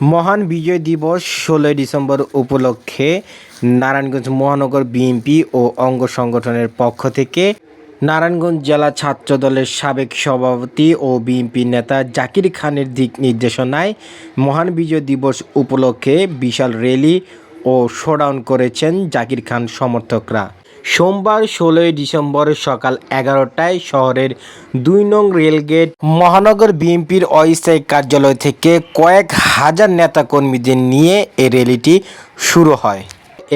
মহান বিজয় দিবস ষোলোই ডিসেম্বর উপলক্ষে নারায়ণগঞ্জ মহানগর বিএনপি ও অঙ্গ সংগঠনের পক্ষ থেকে নারায়ণগঞ্জ জেলা ছাত্র দলের সাবেক সভাপতি ও বিএনপি নেতা জাকির খানের দিক নির্দেশনায় মহান বিজয় দিবস উপলক্ষে বিশাল র্যালি ও শোডাউন করেছেন জাকির খান সমর্থকরা। সোমবার ষোলোই ডিসেম্বর সকাল এগারোটায় শহরের দুই নং রেলগেট মহানগর বিএনপির অস্থায়ী কার্যালয় থেকে কয়েক হাজার নেতাকর্মীদের নিয়ে এ র্যালিটি শুরু হয়।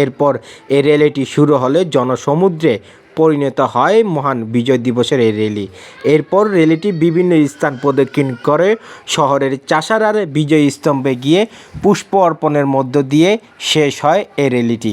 এরপর এই র্যালিটি শুরু হলে জনসমুদ্রে পরিণত হয় মহান বিজয় দিবসের এই র্যালি। এরপর র্যালিটি বিভিন্ন স্থান প্রদক্ষিণ করে শহরের চাষারার বিজয় স্তম্ভে গিয়ে পুষ্প অর্পণের মধ্য দিয়ে শেষ হয় এই র্যালিটি।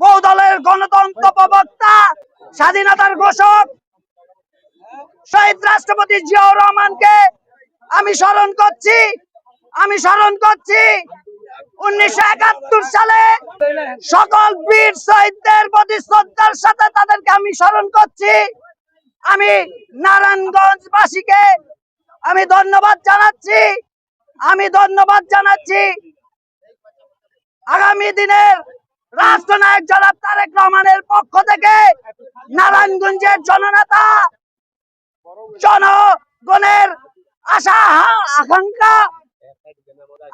বহু দলের গণতন্ত্র প্রবক্তা, স্বাধীনতার ঘোষক, শহীদ রাষ্ট্রপতি জিয়াউর রহমানকে আমি স্মরণ করছি, আমি স্মরণ করছি উনিশশো একাত্তর সালে সকল বীর শহীদদের প্রতি শ্রদ্ধার সাথে তাদেরকে আমি স্মরণ করছি। আমি নারায়ণগঞ্জবাসীকে আমি ধন্যবাদ জানাচ্ছি, আমি ধন্যবাদ জানাচ্ছি। আগামী দিনের রাষ্ট্রনায়ক জনাব তারেক রহমানের পক্ষ থেকে নারায়ণগঞ্জের জননেতা জনগণের আশা আকাঙ্ক্ষা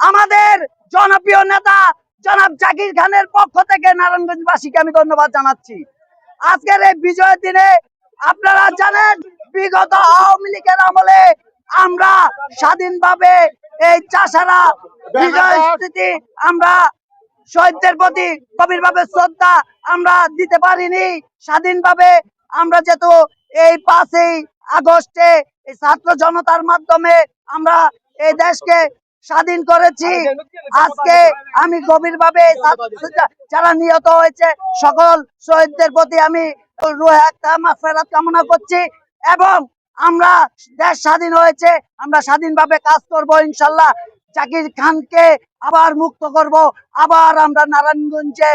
আমাদের জনপ্রিয় নেতা জনাব জাকির খানের পক্ষ থেকে নারায়ণগঞ্জবাসীকে আমি ধন্যবাদ জানাচ্ছি। আজকের এই বিজয়ের দিনে আপনারা জানেন বিগত আওয়ামী লীগের আমলে আমরা স্বাধীনভাবে এই চাষারা বিজয় স্থিতি আমরা শহীদদের প্রতি গভীরভাবে শ্রদ্ধা আমরা দিতে পারিনি। স্বাধীনভাবে আমরা যেহেতু এই পাঁচই আগস্টে এই ছাত্র জনতার মাধ্যমে আমরা এই দেশকে স্বাধীন করেছি। আজকে আমি গভীরভাবে ছাত্র- যারা নিহত হয়েছে, সকল শহীদদের প্রতি আমি মাফেরাত কামনা করছি এবং আমরা দেশ স্বাধীন হয়েছে, আমরা স্বাধীনভাবে কাজ করব ইনশাল্লাহ। জাকির খানকে আবার মুক্ত করব। আবার আমরা নারায়ণগঞ্জে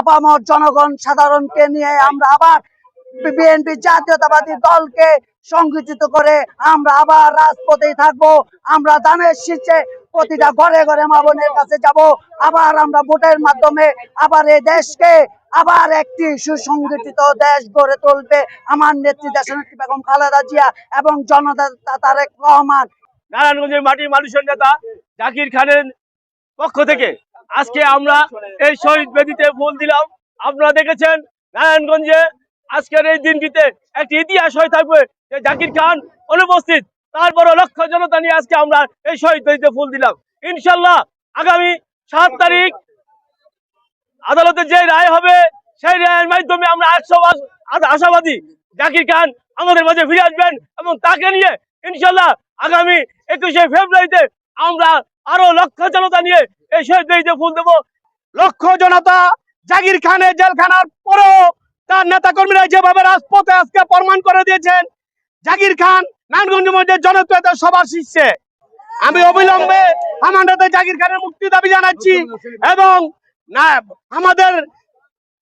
আপামর জনগণ সাধারণকে নিয়ে আমরা আবার বিএনপি জাতীয়তাবাদী দলকে সংগঠিত করে আমরা আবার রাজপথে থাকব। আমরা দানের শীর্ষে প্রতিটা ঘরে ঘরে মা বোনের কাছে যাব। আবার আমরা ভোটের মাধ্যমে আবার এই দেশকে আবার একটি সুসংগঠিত দেশ গড়ে তুলবে। আমার নেত্রী দেশনেত্রী বেগম খালেদা জিয়া এবং জনতা তারেক রহমান নারায়ণগঞ্জের মাটির মানুষের নেতা জাকির খানের পক্ষ থেকে আজকে আমরা এই শহীদ বেদিতে ফুল দিলাম। আপনারা দেখেছেন নারায়ণগঞ্জে আজকের এই দিনটিতে একটি ইতিহাস হয়ে থাকবে যে জাকির খান অনুপস্থিত। তারপরে লক্ষ জনতা নিয়ে আজকে আমরা এই শহীদ বেদিতে ফুল দিলাম। ইনশাল্লাহ আগামী সাত তারিখ আদালতে যে রায় হবে, সেই রায়ের মাধ্যমে আমরা একশো আশাবাদী জাকির খান আমাদের মাঝে ফিরে আসবেন এবং তাকে নিয়ে ইনশাল্লাহ আগামী একুশে ফেব্রুয়ারিতে আমরা আরও লক্ষ জনতা নিয়ে এই শহীদ বেদিতে ফুল দেবো। লক্ষ জনতা জাকির খানের জেলখানার পরেও তার নেতা কর্মীরা যেভাবে রাজপথে আজকে প্রমাণ করে দিয়েছেন, জাগির খান নারায়ণগঞ্জ মধ্যে জনপ্রিয়তা সবার শীর্ষে। আমি অবিলম্বে আমার নেতা জাকির খানের মুক্তি দাবি জানাচ্ছি এবং আমাদের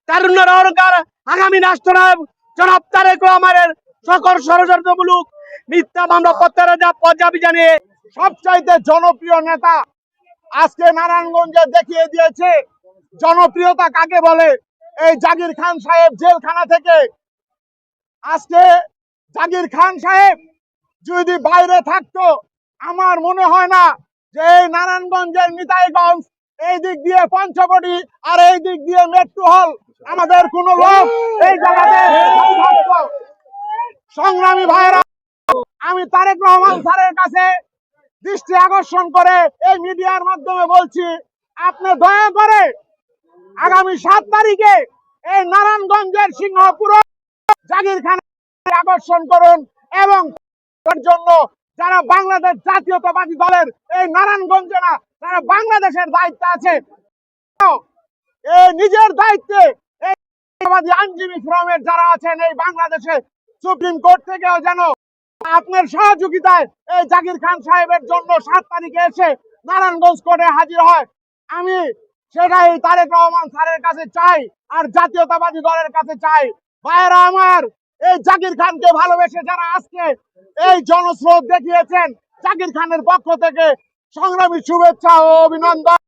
তারুণ্যের অহংকার আগামী রাষ্ট্রনায়ক জনাব তারেক রহমানের সকল ষড়যন্ত্রমূলক মিথ্যা মামলা প্রত্যাহারের পর্যাবি জানিয়ে সবচাইতে জনপ্রিয় নেতা আজকে নারায়ণগঞ্জে দেখিয়ে দিয়েছে। জনপ্রিয়তা কাকে বলে? এই জাগির খান সাহেব জেলখানা থেকে। আজকে জাগির খান সাহেব যদি বাইরে থাকতো, আমার মনে হয় না যে এই নারায়ণগঞ্জের নিতাইগঞ্জ এই দিক দিয়ে পঞ্চবটি আর এই দিক দিয়ে মেট্রো হল। আমাদের কোন লোক এই জায়গাতে সংগ্রামী ভাইরা আমি তারেক রহমান স্যারের কাছে দৃষ্টি আকর্ষণ করে এই মিডিয়ার মাধ্যমে বলছি, আপনি দয়া করে আগামী সাত তারিখে এই নারায়ণগঞ্জের সিংহপুর জাগির খান আকর্ষণ করুন এবং তার জন্য যারা বাংলাদেশ জাতীয়তাবাদী দলের এই নারায়ণগঞ্জে না, তারা বাংলাদেশের দায়িত্বে আছে। এই নিজের দায়িত্বে এই আইনজীবী ফোরামের যারা আছেন এই বাংলাদেশে সুপ্রিম কোর্ট থেকেও যেন আপনার সহযোগিতায় এই জাকির খান সাহেবের জন্য সাত তারিখে এসে নারায়ণগঞ্জ কোর্টে হাজির হয়। আমি সেটাই তারেক রহমান স্যারের কাছে চাই আর জাতীয়তাবাদী দলের কাছে চাই। ভাইয়েরা আমার, এই জাকির খানকে ভালোবেসে যারা আজকে এই জনস্রোত দেখিয়েছেন, জাকির খানের পক্ষ থেকে সংগ্রামী শুভেচ্ছা ও অভিনন্দন।